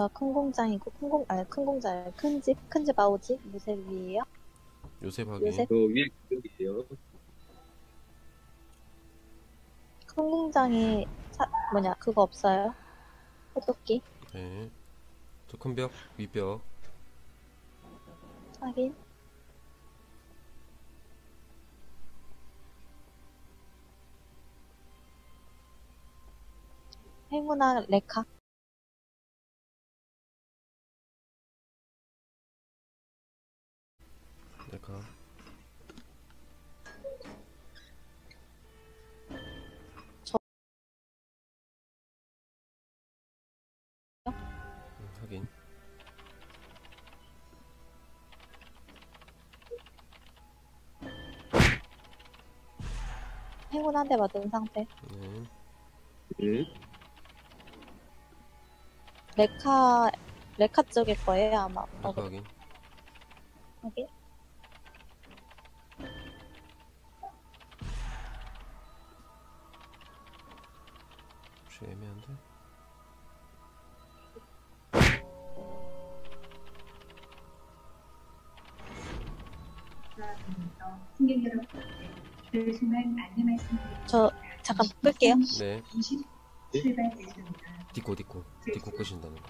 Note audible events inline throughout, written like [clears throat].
저큰 공장이고 큰 공, 아니 큰 공장, 큰 집, 큰 집 아오지 무쇠 위에요. 요셉 확인. 요셉? 저 위에 기억이에요. 큰 공장에 사, 뭐냐 그거 없어요? 호토끼 네. 저 큰 벽, 윗벽. 확인. 행운아 레카 저- 음, 확인. 행운 한 대 맞은 상태. 네. 네. 레카 레카 쪽일 거예요 아마. 어, 내가 확인. 확인. 승객 여러분께 죄송한 안내 말씀드립니다. 저 잠깐 끌게요. 네. 20 출발됐습니다. 디코, 디코. 디코 끄신다는 거.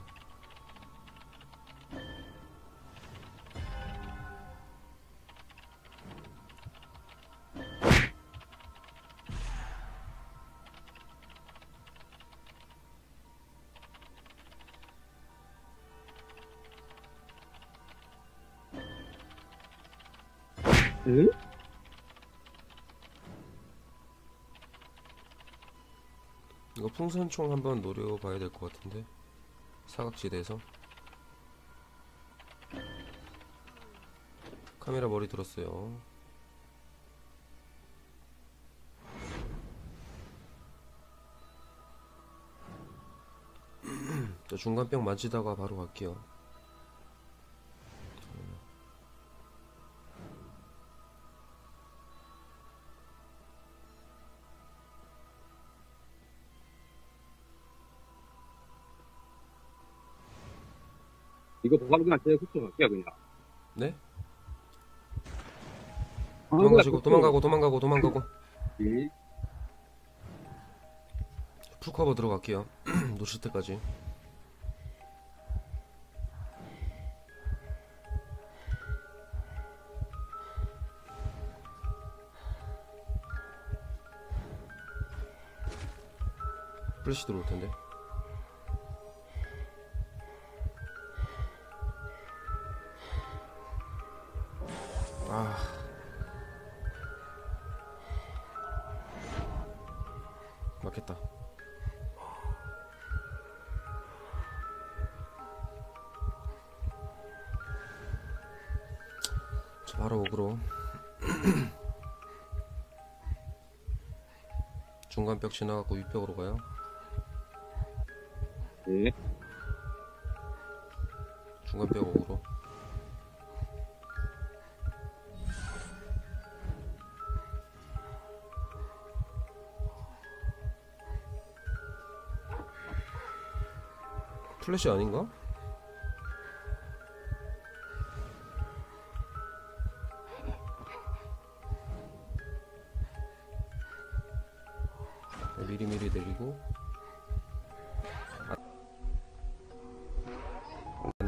응? 이거 풍선총 한번 노려봐야 될 것 같은데. 사각지대에서. 카메라 머리 들었어요. [clears throat] 저 중간병 만지다가 바로 갈게요. 이거 바로 그냥 제가 붙여갈게요, 그냥. 네? 아, 도망가시고 도망가고 도망가고 도망가고 네. 풀커버 들어갈게요. [clears throat] 놓칠 때까지. 플래시 들어올 텐데. 바로 오그로 중간 벽 지나가고 윗벽으로 가요. 네. 중간 벽 오그로. 플래시 아닌가?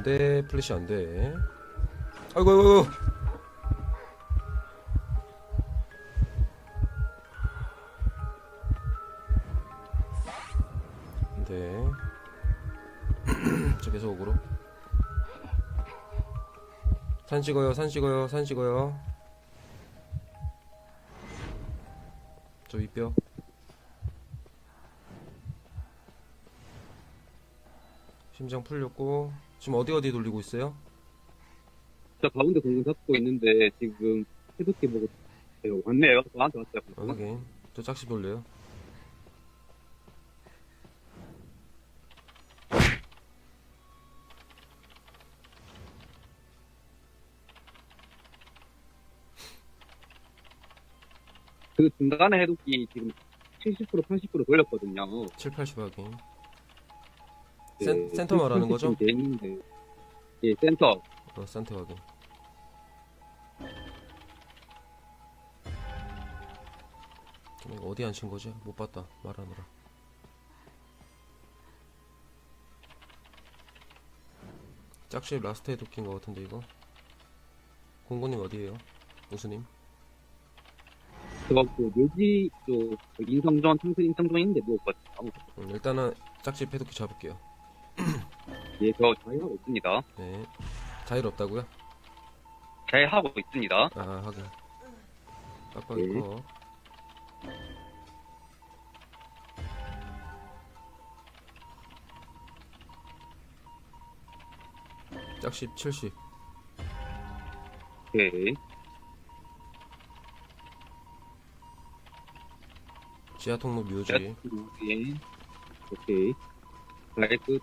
안돼 플래시 안돼 아이고 아이고 아이고. 네. [clears throat] 저 계속 오그로. 산 찍어요, 산 찍어요, 산 찍어요. 저 윗뼈. 심장 풀렸고. 지금 어디 어디 돌리고 있어요? 저 가운데 공군 잡고 있는데, 지금, 해독기 보고, 왔네요. 저한테 왔어요. 어, 확인. 저 짝시 돌려요. 그 중간에 해독기 지금 70% 80% 돌렸거든요. 7, 80 확인. 센, 센터 말하는 거죠? 돼 있는데. 예, 센터. 어, 센터 확인. 이거 어디 앉힌 거지? 못 봤다. 말하느라. 짝집 라스트에 도끼인 것 같은데 이거. 공고님 어디에요? 무수님? 저그 묘지 쪽그 인성전, 청순 인성전 있는데 누웠거든요. 음, 일단은 짝집 해도끼 잡을게요. 예, 저 자해하고 있습니다. 네. 자일 없다고요? 자해하고 있습니다. 아 하긴. 빡빡이 네. 커. 짝십 70. 오케이. 지하 통로 묘지. 예. 오케이. 라이트,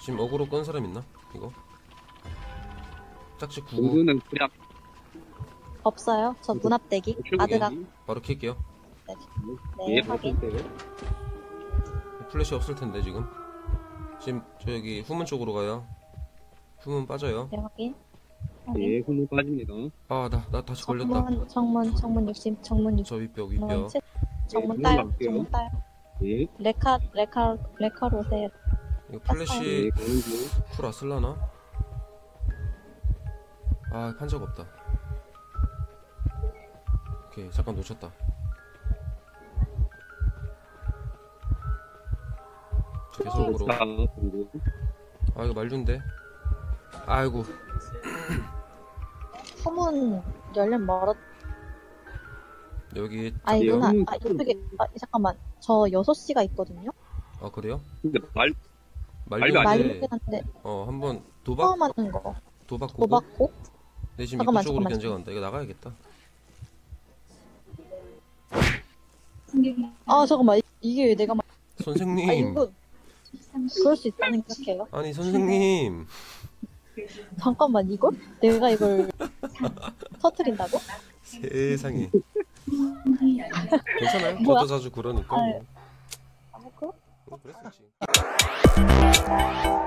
지금 어그로 끈 사람 있나? 이거? 짝집 99. 공주는 그냥 없어요. 저 문앞 대기. 아드가. 바로 킬게요. 네, 예, 확인. 플래시 없을 텐데 지금. 지금 저기 후문 쪽으로 가요. 후문 빠져요. 네, 확인. 확인. 예, 후문 빠집니다. 아 나 나 다시 걸렸다. 정문, 정문, 정문 60, 정문 60. 저 윗벽 정문 윗벽. 7. 정문 네. 넘어갈게요. 정문 따요. 예, 레카, 레카, 레카로 오세요. 이거 예, 플래시. 쿨 아슬라나? 아, 판적 없다. 오케이, 잠깐 놓쳤다. 저 계속으로. 자, 공주. 아, 이거 말륜데. 아이고, [clears throat] 후문 열면 멀었, 여기, 예, 누나, 후문 아, 이쪽에, 아, 잠깐만. 저 6시가 있거든요? 아, 그래요? 근데 말, 말도 안 말리긴 한데, 어, 한번 도박, 처음 하는 거. 도박 고고? 도박고? 내 지금 잠깐만, 입구 쪽으로 잠깐만. 견제 간다. 이거 나가야겠다. 아, 잠깐만. 이- 이게 왜 내가 막, 아, 선생님! 이거, 그럴 수 있다는 생각해요? 아니, 선생님! 잠깐만, 이걸? 내가 이걸 터트린다고? 세상에. [laughs] 괜찮아요? 뭐야? 저도 자주 그러니까. 아, 뭐. 아, 뭐, 그럼? 어,